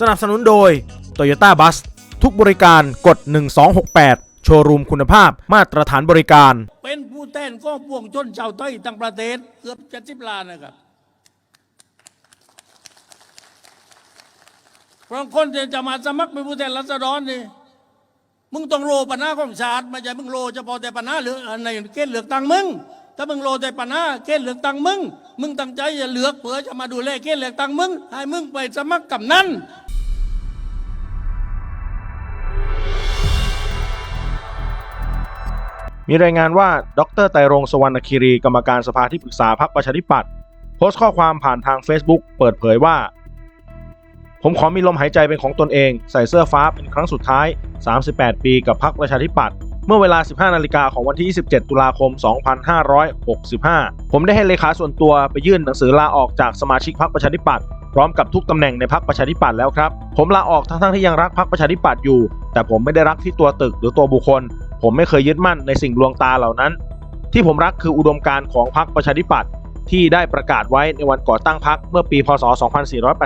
สนับสนุนโดย Toyota Bus ทุกบริการกด 1268 โชว์รูมคุณภาพมาตรฐานบริการ เป็นผู้แทนของปวงชนชาวไทยทั้งประเทศเกือบจะสิบล้านนะครับ เพราะคนที่จะมาสมัครเป็นผู้แทนรัษฎรนี่ มึงต้องโลปัญหาของชาติไม่ใช่มึงโลเฉพาะแต่ปัญหาหลือในเกณฑ์เลือกตั้งมึง ถ้ามึงโลแต่ปัญหาเกณฑ์เลือกตั้งมึง มึงตั้งใจจะเลือกเผื่อจะมาดูแลเกณฑ์เลือกตั้งมึง ให้มึงไปสมัครกับนั่น มีรายงานว่า ดรไตรงสวรรณคีรี กรรมการสภาที่ปรึกษาพรรคประชาธิปัตย์โพสต์ข้อความผ่านทาง Facebook เปิดเผยว่า ผมขอมีลมหายใจเป็นของตนเอง ใส่เสื้อฟ้าเป็นครั้งสุดท้าย 38 ปีกับพรรคประชาธิปัตย์เมื่อเวลา 15 นาฬิกาของวันที่ 27 ตุลาคม 2565 ผมได้ให้เลขาส่วนตัวไปยื่นหนังสือลาออกจากสมาชิกพรรคประชาธิปัตย์พร้อมกับทุกตำแหน่งในพรรคประชาธิปัตย์แล้วครับ ผมลาออกทั้งๆที่ยังรักพรรคประชาธิปัตย์อยู่ แต่ผมไม่ได้รักที่ตัวตึกหรือตัวบุคคล ผมไม่เคยยึดมั่นในสิ่งลวงตาเหล่านั้น ที่ผมรักคืออุดมการณ์ของพรรคประชาธิปัตย์ที่ได้ประกาศไว้ในวันก่อตั้งพรรคเมื่อปีพศ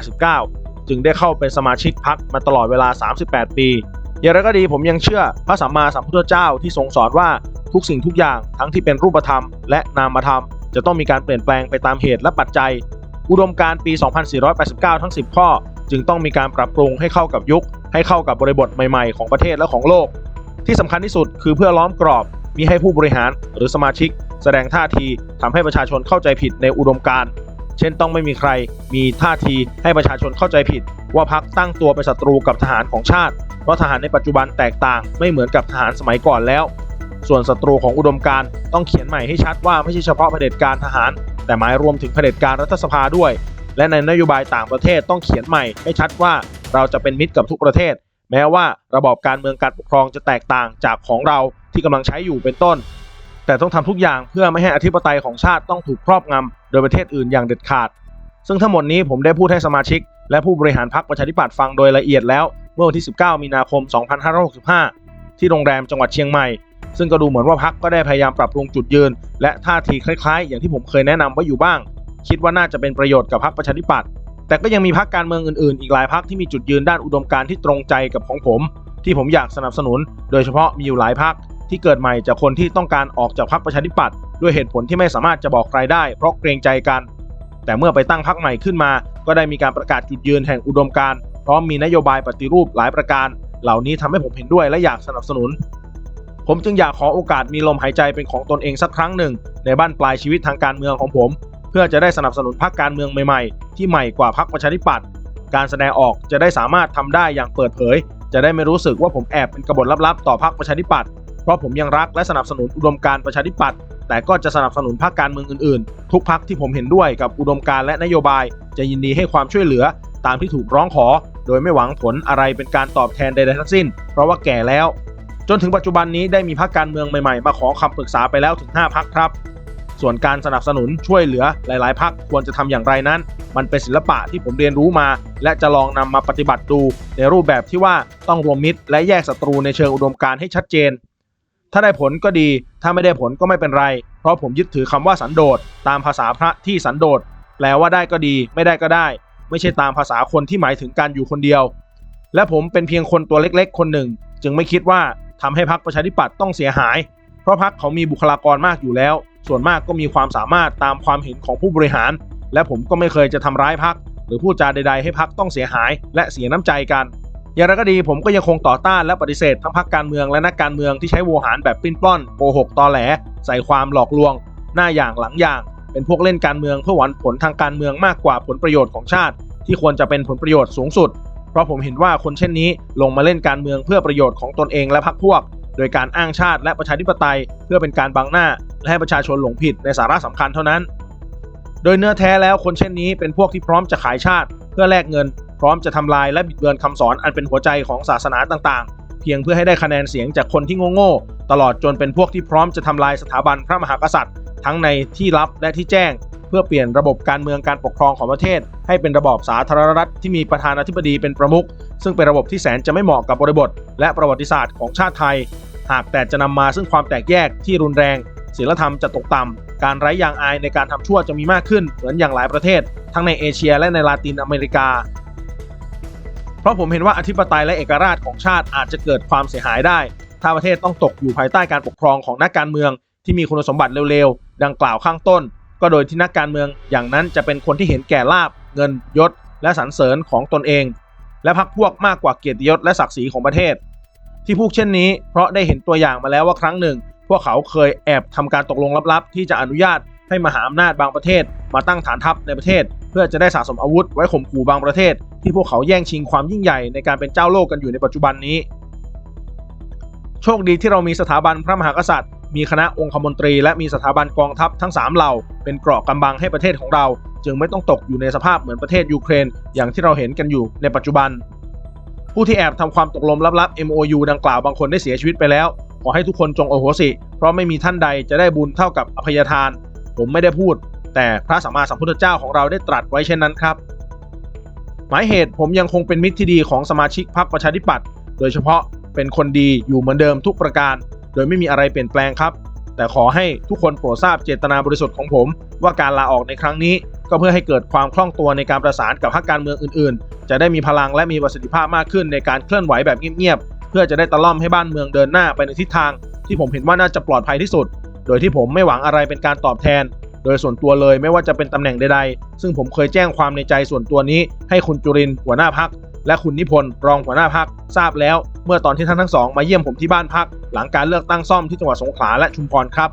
2489 จึงได้เข้าเป็นสมาชิกพรรคมาตลอดเวลา 38 ปี อย่างไรก็ดีผมยังเชื่อพระสัมมาสัมพุทธเจ้าที่ทรงสอนว่าทุกสิ่งทุกอย่างทั้งที่เป็นรูปธรรมและนามธรรม จะต้องมีการเปลี่ยนแปลงไปตามเหตุและปัจจัย อุดมการณ์ปี 2489 ทั้ง 10 ข้อ จึงต้องมีการปรับปรุงให้เข้ากับยุค ให้เข้ากับบริบทใหม่ๆ ของประเทศและของโลก ที่สำคัญที่สุดคือเพื่อล้อมกรอบมีให้ผู้บริหารหรือสมาชิก แสดงท่าทีทำให้ประชาชนเข้าใจผิดในอุดมการณ์เช่นต้องไม่มีใครมีท่าทีให้ประชาชนเข้าใจผิด ว่าพักตั้งตัวเป็นศัตรูกับทหารของชาติ เพราะทหารในปัจจุบันแตกต่างไม่เหมือนกับทหารสมัยก่อนแล้ว ส่วนศัตรูของอุดมการต้องเขียนใหม่ให้ชัดว่าไม่ใช่เฉพาะเผด็จการทหาร แต่หมายรวมถึงเผด็จการรัฐสภาด้วย และในนโยบายต่างประเทศต้องเขียนใหม่ให้ชัดว่าเราจะเป็นมิตรกับทุกประเทศ แม้ว่าระบอบการเมืองการปกครองจะแตกต่างจากของเราที่กำลังใช้อยู่เป็นต้น แต่ต้องทำทุกอย่างเพื่อไม่ให้อธิปไตยของชาติต้องถูกครอบงำโดยประเทศอื่นอย่างเด็ดขาด ซึ่งทั้งหมดนี้ผมได้พูดให้สมาชิก และผู้บริหารพรรคประชาธิปัตย์ฟังโดยละเอียดแล้ว เมื่อวันที่ 19 มีนาคม 2565 ที่โรงแรมจังหวัดเชียงใหม่ ซึ่งก็ดูเหมือนว่าพรรคก็ได้พยายามปรับปรุงจุดยืน และท่าทีคล้ายๆ อย่างที่ผมเคยแนะนำไว้อยู่บ้าง คิดว่าน่าจะเป็นประโยชน์กับพรรคประชาธิปัตย์ แต่ก็ยังมีพรรคการเมืองอื่นๆ อีกหลายพรรคที่มีจุดยืนด้านอุดมการณ์ที่ตรงใจกับของผม ที่ผมอยากสนับสนุน โดยเฉพาะมีอยู่หลายพรรคที่เกิดใหม่จากคนที่ต้องการออกจากพรรคประชาธิปัตย์ด้วยเหตุผลที่ไม่สามารถจะบอกใครได้ เพราะเกรงใจกัน แต่เมื่อไปตั้งพรรคใหม่ขึ้นมา ก็ได้มีการประกาศจุดยืนแห่งอุดมการณ์พร้อมมีนโยบายปฏิรูปหลายประการ เหล่านี้ทำให้ผมเห็นด้วยและอยากสนับสนุน ผมจึงอยากขอโอกาสมีลมหายใจเป็นของตนเองสักครั้งหนึ่ง ในบ้านปลายชีวิตทางการเมืองของผม เพื่อจะได้สนับสนุนพรรคการเมืองใหม่ๆ ที่ใหม่กว่าพรรคประชาธิปัตย์การแสดงออกจะได้สามารถทำได้อย่างเปิดเผย จะได้ไม่รู้สึกว่าผมแอบเป็นกบฏลับๆ ต่อพรรคประชาธิปัตย์เพราะผมยังรักและสนับสนุนอุดมการประชาธิปัตย์แต่ก็จะสนับสนุนพรรคการเมืองอื่นๆ ทุกพรรคที่ผมเห็นด้วยกับอุดมการและนโยบาย จะยินดีให้ความช่วยเหลือตามที่ถูกร้องขอ โดยไม่หวังผลอะไรเป็นการตอบแทนใดๆทั้งสิ้น เพราะว่าแก่แล้ว จนถึงปัจจุบันนี้ได้มีพรรคการเมืองใหม่ๆ มาขอคำปรึกษาไปแล้วถึง 5พรรคครับ ส่วนการสนับสนุนช่วยเหลือหลาย ๆพรรควรจะทำอย่างไรนั้น มันเป็นศิลปะที่ผมเรียนรู้มา และจะลองนำมาปฏิบัติดูในรูปแบบที่ว่าต้องรวมมิตร และแยกศัตรูในเชิงอุดมการณ์ให้ชัดเจน ถ้าได้ผลก็ดี ถ้าไม่ได้ผลก็ไม่เป็นไร เพราะผมยึดถือคำว่าสันโดษตามภาษาพระที่สันโดษแปลว่าได้ก็ดี ไม่ได้ก็ได้ ไม่ใช่ตามภาษาคนที่หมายถึงการอยู่คนเดียว และผมเป็นเพียงคนตัวเล็ก ๆ คนหนึ่ง จึงไม่คิดว่าทำให้พรรคประชาธิปัตย์ต้องเสียหาย เพราะพรรคเขามีบุคลากรมากอยู่แล้ว ส่วนมากก็มีความสามารถตามความเห็นของผู้บริหาร และผมก็ไม่เคยจะทำร้ายพรรคหรือพูดจาใด ๆ ให้พรรคต้องเสียหาย และเสียน้ำใจกัน อย่างไรก็ดีผมก็ยังคงต่อต้านและปฏิเสธทั้งพรรคการเมืองและนักการเมืองที่ใช้โวหารแบบปิ้นป้อนโกหกตอแหล ใส่ความหลอกลวง หน้าอย่างหลังอย่าง เป็นพวกเล่นการเมืองเพื่อหวังผลทางการเมืองมากกว่าผลประโยชน์ของชาติ ที่ควรจะเป็นผลประโยชน์สูงสุด เพราะผมเห็นว่าคนเช่นนี้ลงมาเล่นการเมืองเพื่อประโยชน์ของตนเองและพรรคพวก โดยการอ้างชาติและประชาธิปไตย เพื่อเป็นการบังหน้า และให้ประชาชนหลงผิดในสาระสำคัญเท่านั้น โดยเนื้อแท้แล้วคนเช่นนี้เป็นพวกที่พร้อมจะขายชาติ เพื่อแลกเงิน พร้อมจะทำลายและบิดเบือนคำสอนอันเป็นหัวใจของศาสนาต่างๆ เพียงเพื่อให้ได้คะแนนเสียงจากคนที่โง่ๆตลอดจนเป็นพวกที่พร้อมจะทำลายสถาบันพระมหากษัตริย์ ทั้งในที่ลับและที่แจ้ง เพื่อเปลี่ยนระบบการเมืองการปกครองของประเทศ ให้เป็นระบอบสาธารณรัฐที่มีประธานาธิบดีเป็นประมุขซึ่งเป็นระบบที่แสนจะไม่เหมาะกับบริบท และประวัติศาสตร์ของชาติไทยหากแต่จะนำมาซึ่งความแตกแยกที่รุนแรง ศีลธรรมจะตกต่ำ การไร้ยางอายในการทำชั่วจะมีมากขึ้น เหมือนอย่างหลายประเทศ ทั้งในเอเชียและในลาตินอเมริกา เพราะผมเห็นว่าอธิปไตยและเอกราชของชาติอาจจะเกิดความเสียหายได้ ถ้าประเทศต้องตกอยู่ภายใต้การปกครองของนักการเมือง ที่มีคุณสมบัติเร็วๆ ดังกล่าวข้างต้น ก็โดยที่นักการเมืองอย่างนั้นจะเป็นคนที่เห็นแก่ลาบ เงินยศ และสรรเสริญของตนเอง และพรรคพวกมากกว่าเกียรติยศและศักดิ์ศรีของประเทศ ที่พูดเช่นนี้ เพราะได้เห็นตัวอย่างมาแล้วว่าครั้งหนึ่ง พวกเขาเคยแอบทำการตกลงลับๆ ที่จะอนุญาตให้มหาอำนาจบางประเทศ มาตั้งฐานทัพในประเทศ เพื่อจะได้สะสมอาวุธไว้ข่มขู่บางประเทศ ที่พวกเขาแย่งชิงความยิ่งใหญ่ในการเป็นเจ้าโลกกันอยู่ในปัจจุบันนี้ โชคดีที่เรามีสถาบันพระมหากษัตริย์ มีคณะองคมนตรี และมีสถาบันกองทัพทั้ง 3 เหล่า เป็นเกราะกำบังให้ประเทศของเรา จึงไม่ต้องตกอยู่ในสภาพเหมือนประเทศยูเครน อย่างที่เราเห็นกันอยู่ในปัจจุบัน ผู้ที่แอบทำความตกลงลับๆ MOU ดังกล่าวบางคนได้เสียชีวิตไปแล้ว ขอให้ทุกคนจงโอโหสิ เพราะไม่มีท่านใดจะได้บุญเท่ากับอภัยทาน ผมไม่ได้พูด แต่พระสัมมาสัมพุทธเจ้าของเราได้ตรัสไว้เช่นนั้นครับ หมายเหตุผมยังคงเป็นมิตรที่ดีของสมาชิกพรรคประชาธิปัตย์โดยเฉพาะเป็นคนดีอยู่เหมือนเดิมทุกประการ โดยไม่มีอะไรเปลี่ยนแปลงครับ แต่ขอให้ทุกคนโปรดทราบเจตนาบริสุทธิ์ของผม ว่าการลาออกในครั้งนี้ ก็เพื่อให้เกิดความคล่องตัวในการประสานกับพรรคการเมืองอื่น ๆ จะได้มีพลังและมีประสิทธิภาพมากขึ้นในการเคลื่อนไหวแบบเงียบๆ เพื่อจะได้ตะล่อมให้บ้านเมืองเดินหน้าไปในทิศทาง ที่ผมเห็นว่าน่าจะปลอดภัยที่สุด โดยที่ผมไม่หวังอะไรเป็นการตอบแทน โดยส่วนตัวเลยไม่ว่าจะเป็นตำแหน่งใดๆ ซึ่งผมเคยแจ้งความในใจส่วนตัวนี้ ให้คุณจุรินหัวหน้าพักและคุณนิพนธ์รองหัวหน้าพักทราบแล้ว เมื่อตอนที่ท่านทั้งสองมาเยี่ยมผมที่บ้านพักหลังการเลือกตั้งซ่อมที่จังหวัดสงขลาและชุมพรครับ